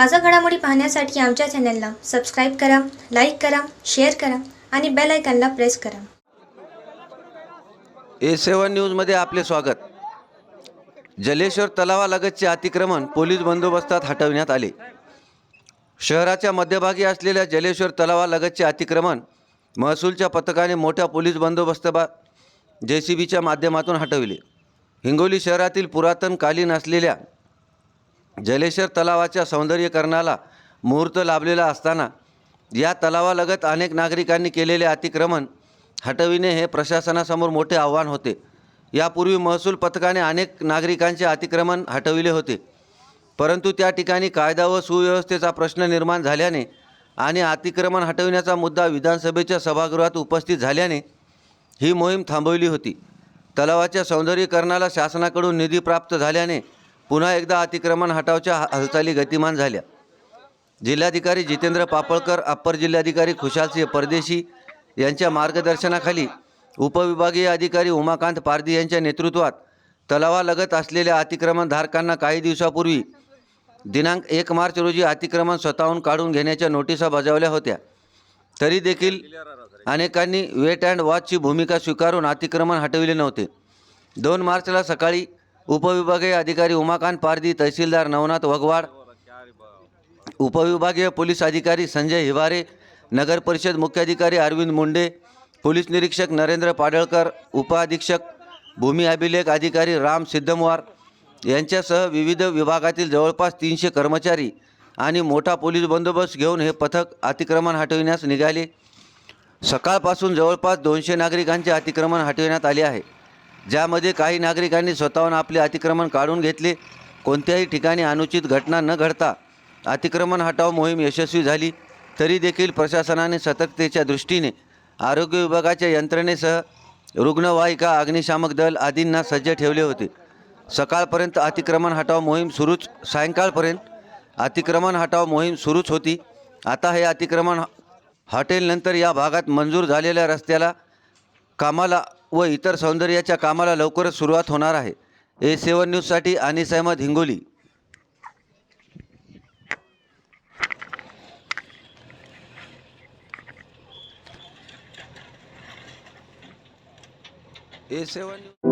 ताजा घडामोडी पाहण्यासाठी आमच्या चॅनलला सबस्क्राईब करा लाईक करा शेअर करा आणि बेल आयकॉनला प्रेस करा. ए सेवन न्यूजमध्ये आपले स्वागत. जलेश्वर तलावालगतचे अतिक्रमण पोलीस बंदोबस्तात हटविण्यात आले. शहराच्या मध्यभागी असलेल्या जलेश्वर तलावालगतचे अतिक्रमण महसूलच्या पथकाने मोठ्या पोलीस बंदोबस्तबा जे सी बीच्या माध्यमातून हटविले. हिंगोली शहरातील पुरातन कालीन असलेल्या जलेश्वर तलावाच्या सौंदर्यीकरणाला मुहूर्त लाभलेला असताना या तलावालगत अनेक नागरिकांनी केलेले अतिक्रमण हटविणे हे प्रशासनासमोर मोठे आव्हान होते. यापूर्वी महसूल पथकाने अनेक नागरिकांचे अतिक्रमण हटविले होते. परंतु त्या ठिकाणी कायदा व सुव्यवस्थेचा प्रश्न निर्माण झाल्याने आणि अतिक्रमण हटविण्याचा मुद्दा विधानसभेच्या सभागृहात उपस्थित झाल्याने ही मोहीम थांबवली होती. तलावाच्या सौंदर्यीकरणाला शासनाकडून निधी प्राप्त झाल्याने पुन्हा एकदा अतिक्रमण हटावच्या हा- हालचाली गतिमान झाल्या. जिल्हाधिकारी जितेंद्र पापळकर अप्पर जिल्हाधिकारी खुशालसिंह परदेशी यांच्या मार्गदर्शनाखाली उपविभागीय अधिकारी उमाकांत पारदी यांच्या नेतृत्वात तलावालगत असलेल्या अतिक्रमणधारकांना काही दिवसापूर्वी दिनांक एक मार्च रोजी अतिक्रमण स्वतःहून काढून घेण्याच्या नोटिसा बजावल्या होत्या. तरी देखील अनेकांनी वेट अँड वॉचची भूमिका स्वीकारून अतिक्रमण हटविले नव्हते. दोन मार्चला सकाळी उपविभागीय अधिकारी उमाकांत पारदी तहसीलदार नवनाथ वगवाड उपविभागीय पोलीस अधिकारी संजय हिवारे नगर परिषद मुख्याधिकारी अरविंद मुंडे पोलीस निरीक्षक नरेंद्र पाडळकर उपअधीक्षक भूमी अभिलेख अधिकारी राम सिद्धमवार यांच्यासह विविध विभागातील जवळपास तीनशे कर्मचारी आणि मोठा पोलीस बंदोबस्त घेऊन हे पथक अतिक्रमण हटविण्यास निघाले. सकाळपासून जवळपास दोनशे नागरिकांचे अतिक्रमण हटविण्यात आले आहे. ज्यामध्ये काही नागरिकांनी स्वतःहून आपले अतिक्रमण काढून घेतले कोणत्याही ठिकाणी अनुचित घटना न घडता अतिक्रमण हटाव मोहीम यशस्वी झाली. तरी देखील प्रशासनाने सतर्कतेच्या दृष्टीने आरोग्य विभागाच्या यंत्रणेसह रुग्णवाहिका अग्निशामक दल आदींना सज्ज ठेवले होते. सकाळपर्यंत अतिक्रमण हटाव मोहीम सुरूच सायंकाळपर्यंत अतिक्रमण हटाव मोहीम सुरूच होती. आता हे अतिक्रमण हॉटेलनंतर या भागात मंजूर झालेल्या रस्त्याला कामाला व इतर सौंदर्याच्या कामाला लवकरच सुरुवात होणार आहे. ए सेवन न्यूजसाठी Anis Ahmad Hingoli. A seven news